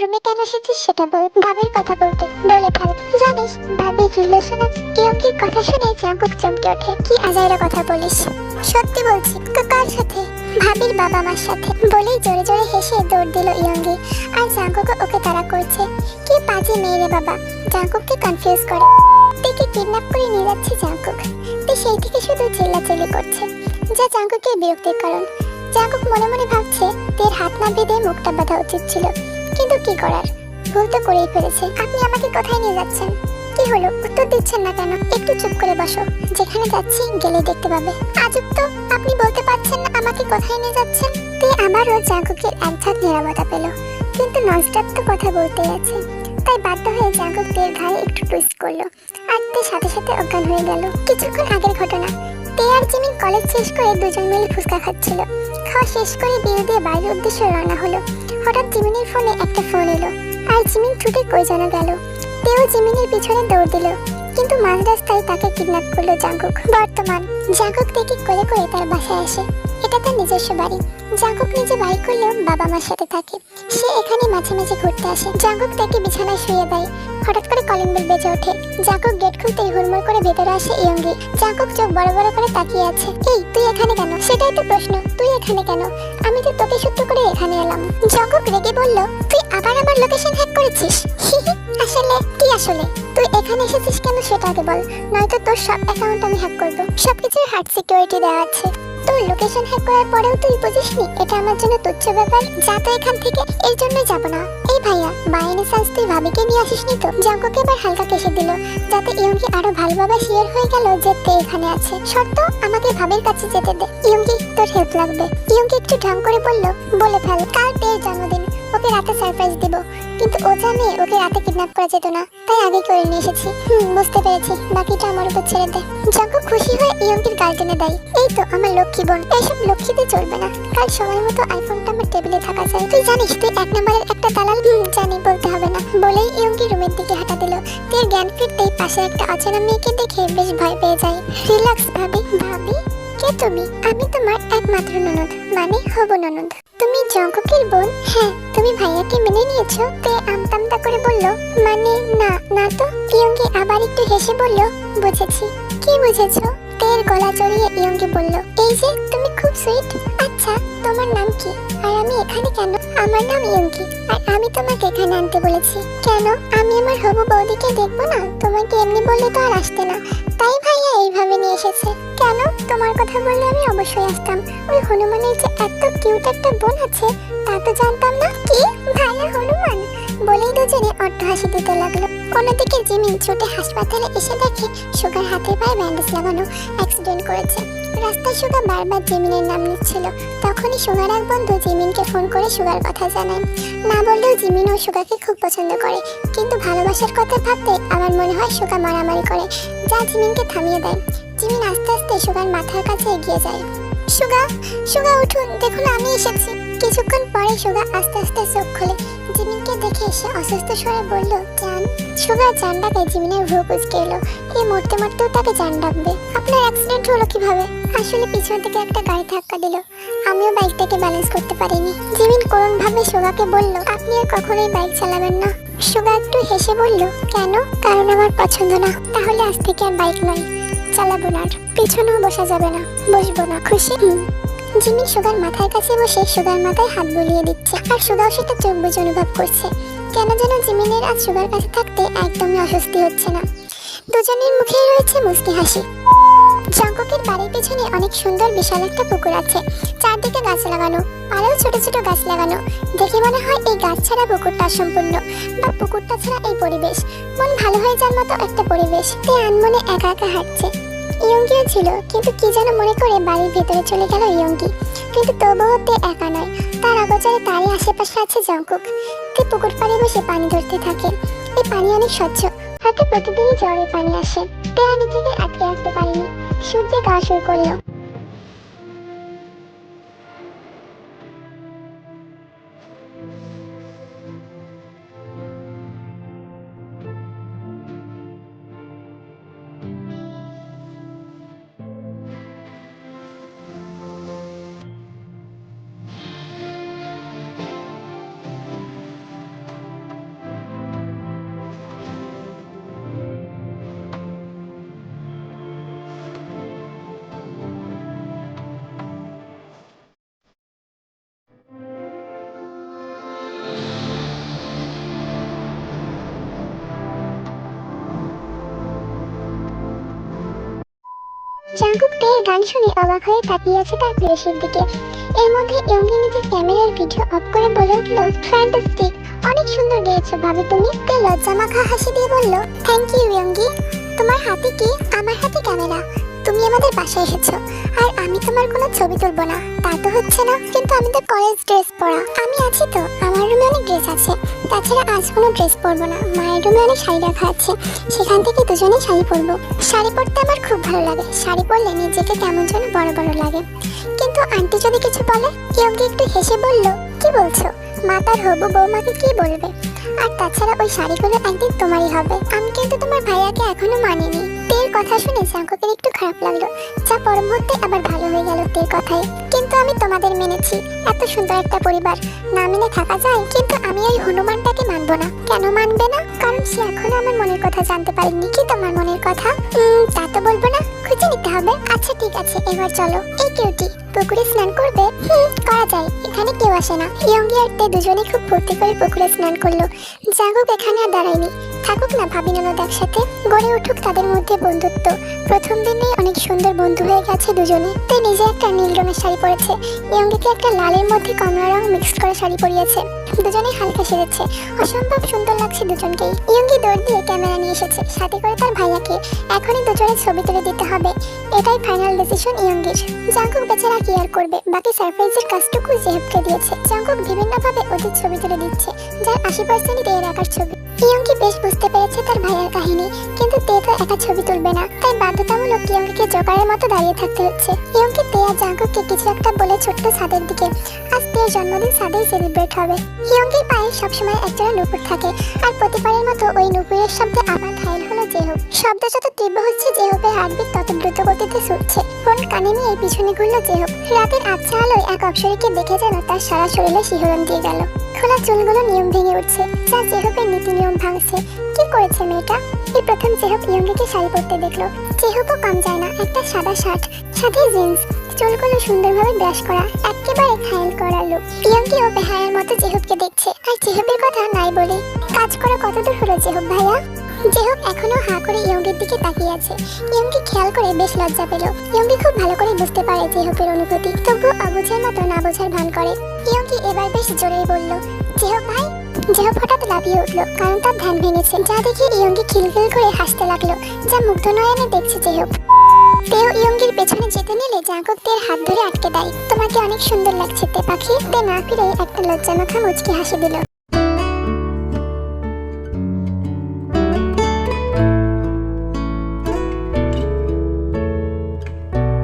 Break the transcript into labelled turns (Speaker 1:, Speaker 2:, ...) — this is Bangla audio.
Speaker 1: রুমে কেন এসেছিস সেটা বল, ভাবির কথা বলতে। বলে ফেল, জানিস ভাবির রিলেশনে কেউ কি কথা শুনে জাঙ্কুক চমকে ওঠে? কি আজাইরা কথা বলিস? সত্যি বলছি, কা- কার সাথে? ভাবির বাবা মার সাথে। বলেই জোরে জোরে হেসে দৌড় দিল ইয়ঙ্গি। আর জাঙ্কুক ওকে তাড়া করছে। কি বাজে মেয়ে রে বাবা। জাঙ্কুককে কনফিউজ করে। তেকে কিডন্যাপ করে নিয়ে যাচ্ছে জাঙ্কুক। তে সেই থেকে শুধু চিল্লাচিল্লি করছে। যা জাঙ্কুকের বিরক্তির কারণ। জাঙ্কুক মনে মনে ভাবছে, তের হাত না বেঁধে মুখটা বাঁধা উচিত ছিল। কিন্তু কি করার? ভুল তো করেই ফেলেছে। আপনি আমাকে কোথায় নিয়ে যাচ্ছেন? কি হলো? উত্তর দিচ্ছেন না কেন? একটু চুপ করে বসো। যেখানে যাচ্ছি গেলে দেখতে পাবে। আজব তো, আপনি বলতে পারছেন না আমাকে কোথায় নিয়ে যাচ্ছেন? তে জাঙ্কুকের এক ঝাঁক নিরাপত্তা পেল। কিন্তু ননস্টপ তো কথা বলতেই আছে। তাই বাধ্য হয়ে জাঙ্কুক তের ঘাড়ে একটু টুইস্ট করল। আর সাথে সাথে অজ্ঞান হয়ে গেল। কিছুক্ষণ আগের ঘটনা। কলেজ শেষ করে দুজন মিলে ফুচকা খাচ্ছিল। খাওয়া শেষ করে বিল দিয়ে বাইরের উদ্দেশ্যে রওনা হলো। হঠাৎ জিমিনের ফোনে একটা ফোন এলো। আর জিমিন ছুটে কই যেন গেল। তেও জিমিনের পিছনে দৌড় দিল। কিন্তু মাঝ রাস্তায় তাকে কিডন্যাপ করল জাঙ্কুক। বর্তমান, জাঙ্কুক থেকে কোলে করে তার বাসায় আসে। এটা তার নিজস্ব বাড়ি। জাঙ্কুক নিজে বাড়ি করলেও বাবা মার সাথে থাকে। সে এখানে মাঝে মাঝে ঘুরতে আসে। জাঙ্কুক তাকে বিছানায় শুয়ে দেয়। হঠাৎ করে কলিং বেল বেজে ওঠে। জাঙ্কুক গেট খুলতেই হুড়মুড় করে ভেতরে আসে ইয়ঙ্গি জাঙ্কুক চোখ বড় বড় করে তাকিয়ে আছে। এই, তুই এখানে কেন? সেটাই তো প্রশ্ন। তুই এখানে কেন? আমি তো তোকে সূত্র করে এখানে এলাম। জাঙ্কুক রেগে বলল, তুই আবার আমার লোকেশন হ্যাক করেছিস? আসলে, কি আসলে? তুই এখানে এসেছিস কেন সেটা আগে বল। নয়তো তোর সব অ্যাকাউন্ট আমি হ্যাক করব। সবকিছুর হার্ড সিকিউরিটি দেওয়া আছে। লোকেশন হ্যাক করার পরেও তুই বুঝিসনি, এটা আমার জন্য তুচ্ছ ব্যাপার, যা তো এখান থেকে জন্য যাব না। এই ভাইয়া সাজ তুই ভাবিকে নিয়ে আসিসনি তো? জঙ্গকে এবার হালকা কেসে দিল, যাতে ইয়ঙ্গি আরও ভালোভাবে শিওর হয়ে গেল যে তে এখানে আছে। শর্ত, আমাকে ভাবির কাছে যেতে দে। ইয়ঙ্গি তোর হেল্প লাগবে। ইয়ঙ্গি একটু ঢং করে বলল, বলে ফেল কার তের জন্মদিন। ওকে রাতে সারপ্রাইজ দিব। কিন্তু ও জানে ওকে রাতে কিডন্যাপ করা যেত না, তাই আগে করে নিয়ে এসেছি। হুম, বুঝতে পেরেছি। বাকিটা আমার উপর ছেড়ে দে। জাঙ্কুক খুশি হয়ে ইয়ঙ্কির গাল টেনে দেয়, এই তো আমার লক্ষ্মী বোন। এইসব লক্ষ্মীতে চলবে না। কাল সময় মতো আইফোনটা আমার টেবিলে থাকা যায়। তুই জানিস, তুই এক নম্বরের একটা দালাল। জানি, বলতে হবে না। বলেই ইয়ঙ্কি রুমের দিকে হাঁটা দিল। তের জ্ঞান ফিরতেই পাশে একটা অচেনা মেয়েকে দেখে বেশ ভয় পেয়ে যায়। রিল্যাক্স, ভাবি। ভাবি? কে তুমি? আমি তোমার একমাত্র ননদ মানে হব ননদ। জঙ্কুকের বোন। হ্যাঁ তুমি ভাইয়াকে মেনে নিয়েছো, তে আমতামতা করে বলল মানে না না তো? ইয়ঙ্গি আবার একটু হেসে বলল, বুঝেছি। কি বুঝেছ? তের গলা জড়িয়ে ইয়ঙ্গি বলল, এই যে, তুমি খুব সুইট আচ্ছা তোমার নাম কি? আর আমি এখানে কেন? আমার নাম ইয়ঙ্কি। আর আমি তোমাকে এখানে আনতে বলেছি। কেন? আমি আমার হবু বৌদিকে দেখব না? তোমাকে এমনি বললে তো আর আসতে না। তাই ভাইয়া এইভাবে নিয়ে এসেছে। কেন? তোমার কথা বললে আমি অবশ্যই আসতাম। ওই হনুমানের যে এত কিউট একটা বোন আছে, তা তো জানতাম না। কি? ভাইয়া হনুমান? বলেই দুজনে অট্ট হাসি দিতে লাগল। অন্যদিকে জিমিন ছুটে হাসপাতালে এসে দেখে সুগার হাতে পায়ে ব্যান্ডেজ লাগানো অ্যাক্সিডেন্ট করেছে। রাস্তায় সুগা বারবার জিমিনের নাম নিচ্ছিল। তখনই সুগার এক বন্ধু জিমিনকে ফোন করে সুগার কথা জানায়। না বললেও জিমিন ও সুগাকে খুব পছন্দ করে। কিন্তু ভালোবাসার কথা ভাবতে আমার মনে হয় সুগা মারামারি করে, যা জিমিনকে থামিয়ে দেয়। জিমিন আস্তে আস্তে সুগার মাথার কাছে এগিয়ে যায়। সুগা সুগা, উঠুন, দেখুন, আমি এসেছি। কিছুক্ষণ পরে সুগা আস্তে আস্তে চোখ খোলে। জিমিনকে দেখে এসে অসুস্থ স্বরে বলল, জান সুগা জান ডাকে জিমিনের ভ্রু কুচকে এলো। এই মরতে মরতেও তাকে জান ডাকবে। আপনার অ্যাক্সিডেন্ট হলো কীভাবে? আসলে পিছন থেকে একটা গাড়ি ধাক্কা দিল। আমিও বাইকটাকে ব্যালেন্স করতে পারিনি। জিমিন করুণ ভাবে সুগাকে বলল, আপনি আর কখনোই বাইক চালাবেন না। সুগা একটু হেসে বলল, কেন? কারণ আমার পছন্দ না। তাহলে আজ থেকে আর বাইক নয়। চালাবো না আর। পিছনেও বসা যাবে না। বসবো না। খুশি। জিমি সুগার মাথার কাছে বসে সুগার মাথায় হাত বুলিয়ে দিচ্ছে আর সুগাও সেটা চোখ বুঝে অনুভব করছে। কেন যেন জিমিনের আজ সুগার কাছে থাকতে একদমই অস্বস্তি হচ্ছে না। দুজনের মুখেই রয়েছে মুস্কি হাসি। জঙ্গকের বাড়ির পেছনে অনেক সুন্দর বিশাল একটা পুকুর আছে। চারদিকে গাছ লাগানো, আরও ছোট ছোট গাছ লাগানো। দেখে মনে হয় এই গাছ ছাড়া পুকুরটা সম্পূর্ণ বা পুকুরটা ছাড়া এই পরিবেশ। মন ভালো হয়ে যাওয়ার মতো একটা পরিবেশ। তে আনমনে একা একা হাঁটছে। ইয়ঙ্গিও ছিল, কিন্তু কি যেন মনে করে বাড়ির ভেতরে চলে গেল ইয়ঙ্গি। কিন্তু তবুও তে একা নয়, তার অগোচরে তারই আশেপাশে আছে জঙ্কুক তে পুকুর পাড়ে বসে পানি ধরতে থাকে। এই পানি অনেক স্বচ্ছ, হয়তো প্রতিদিনই জ্বরে পানি আসে। তে আর নিজেকে আটকে রাখতে পারিনি। সূর্যে গা শুরু করল। জাঙ্কুক তের গান শুনে অবাক হয়ে তাকিয়ে আছে তার প্রেয়সীর দিকে এর মধ্যে ইয়ঙ্গি নিজের ক্যামেরার ভিডিও অফ করে বলে উঠল ফ্যান্টাস্টিক অনেক সুন্দর গেয়েছো ভাবে তুমি। তে লজ্জা মাখা হাসি দিয়ে বলল থ্যাংক ইউ ইয়ঙ্গি তোমার হাতে কি? আমার হাতে ক্যামেরা? বাসায় এসেছ আর আমি তোমার কোনো ছবি তুলবো না। তা তো হচ্ছে না, কিন্তু আমি তো কলেজ ড্রেস পরা। আমি আছি তো, আমার রুমে অনেক ড্রেস আছে। তাছাড়া আজ কোনো ড্রেস পরবো না। মায়ের রুমে অনেক শাড়ি রাখা আছে। সেখান থেকে দুজনেই শাড়ি পরবো। শাড়ি পরতে আমার খুব ভালো লাগে। শাড়ি পরলে নিজেকে কেমন যেন বড় বড় লাগে। কিন্তু আন্টি যদি কিছু বলে ইয়ঙ্কি একটু হেসে বলল, কি বলছো? মা তার হবু বৌমাকে কি বলবে? আর তাছাড়া ওই শাড়িগুলো একদিন তোমারই হবে। আমি কিন্তু তোমার ভাইয়াকে এখনও মানিনি। তের কথা শুনে জাঙ্কুকের একটু খারাপ লাগল। যা পর মুহূর্তে আবার ভালো হয়ে গেল তের কথাই কিন্তু আমি তোমাদের মেনেছি। এত সুন্দর একটা পরিবার। না মেনে থাকা যায়, কিন্তু আমি ওই হনুমানটাকে মানবো না। কেন মানবে না? কারণ সে এখনও আমার মনের কথা জানতে পারেনি। কি তোমার মনের কথা? তা তো বলব না। খুঁজে নিতে হবে। আচ্ছা ঠিক আছে, এবার চলো। এই কিউটি, পুকুরে স্নান করবে? হুম, করা যায়। এখানে কেউ আসে না। ইয়ঙ্গি আর তে দুজনে খুব ফুর্তি করে পুকুরে স্নান করল। জাগুক, এখানে আর দাঁড়ায়নি। থাকুক না, ভাবি ননদ একসাথে গড়ে উঠুক তাদের মধ্যে বন্ধুত্ব। প্রথম দিনে অনেক সুন্দর বন্ধু হয়ে গেছে দুজনে। তে নিজে একটা নীল রঙের শাড়ি পরেছে। ইয়ঙ্গিকে একটা লালের মধ্যে কমলা রং মিক্স করা শাড়ি পরিয়েছে। দুজনে হালকা সেরেছে অসম্ভব সুন্দর লাগছে দুজনকেই। ইয়ঙ্গি দৌড় দিয়ে ক্যামেরা নিয়ে এসেছে। সাথে করে তার ভাইয়াকে এখনই দুজনে ছবি তুলে দিতে হবে। এটাই ফাইনাল ডিসিশন ইয়ঙ্গির। জাঙ্কুক বেচারা কি আর করবে? বাকি সারপ্রাইজের কাজটুকু জেহেবকে দিয়েছে। জাঙ্কুক বিভিন্নভাবে ওদের ছবি তুলে দিচ্ছে, যার আশি পার্সেন্টই তের একার ছবি। ইয়ঙ্কি বেশ বুঝতে পেরেছে তার ভাইয়ের কাহিনী, কিন্তু তে তো একা ছবি তুলবে না। তাই বাধ্যতামূলক ইয়ঙ্কিকে জোকারের মতো দাঁড়িয়ে থাকতে হচ্ছে। ইয়ঙ্কি আর জাঙ্কুককে কিছু একটা বলে ছোট্ট ছাদের দিকে। আজ তের জন্মদিন ছাদেই সেলিব্রেট হবে। ইয়ঙ্কির পায়ে সবসময় একজোড়া নুপুর থাকে। আর প্রতিবারের মতো ওই নুপুরের শব্দে আবার ঘায়ল হলো জেহুব শব্দ যত তীব্র হচ্ছে জেহুবের হার্টবিট তত দ্রুত গতিতে ছুটছে। ফোন কানে নিয়ে পিছনে ঘুরলো জেহুব রাতের আবছা আলোয় এক অপসরীকে দেখে যেন তার সারা শরীরে শিহরণ দিয়ে গেল। খোলা চুলগুলো নিয়ম ভেঙে উঠছে, যা জেহুবের নীতি নিয়ম ভাঙছে। কি করেছে মেয়েটা? এই প্রথম জেহুব ইয়ঙ্গিকে শাড়ি পরতে দেখল। জেহুবও কম যায় না, একটা সাদা শার্ট সাথে জিন্স। চুলগুলো সুন্দরভাবে ব্রাশ করা, একেবারে খায়াল করা লোক ইয়ঙ্গিও বেহায়ার মতো জেহুবকে দেখছে। আর জেহুবের কথা নাই বলে কাজ করা কতদূর হলো জেহুব ভাইয়া? জেহুব এখনও হা করে ইয়ঙ্গির দিকে তাকিয়ে আছে। ইয়ঙ্গি খেয়াল করে বেশ লজ্জা পেল। ইয়ঙ্গি খুব ভালো করে বুঝতে পারে জেহুবের অনুভূতি। তবুও অবুঝের মতো না বোঝার ভান করে। ইয়ঙ্গি এবার বেশ জোরেই বলল, জেহুব ভাই? জেহুব হঠাৎ লাফিয়ে উঠল, কারণ তার ধ্যান ভেঙেছে। যা দেখে ইয়ঙ্গি খিলখিল করে হাসতে লাগল। যা মুগ্ধ নয়নে দেখছে জেহুব। তেও ইয়ঙ্গির পেছনে যেতে নিলে তের হাত ধরে আটকে দেয়। তোমাকে অনেক সুন্দর লাগছে তে পাখি। তে না ফিরে একটা লজ্জা মাখা মুচকি হাসি দিল।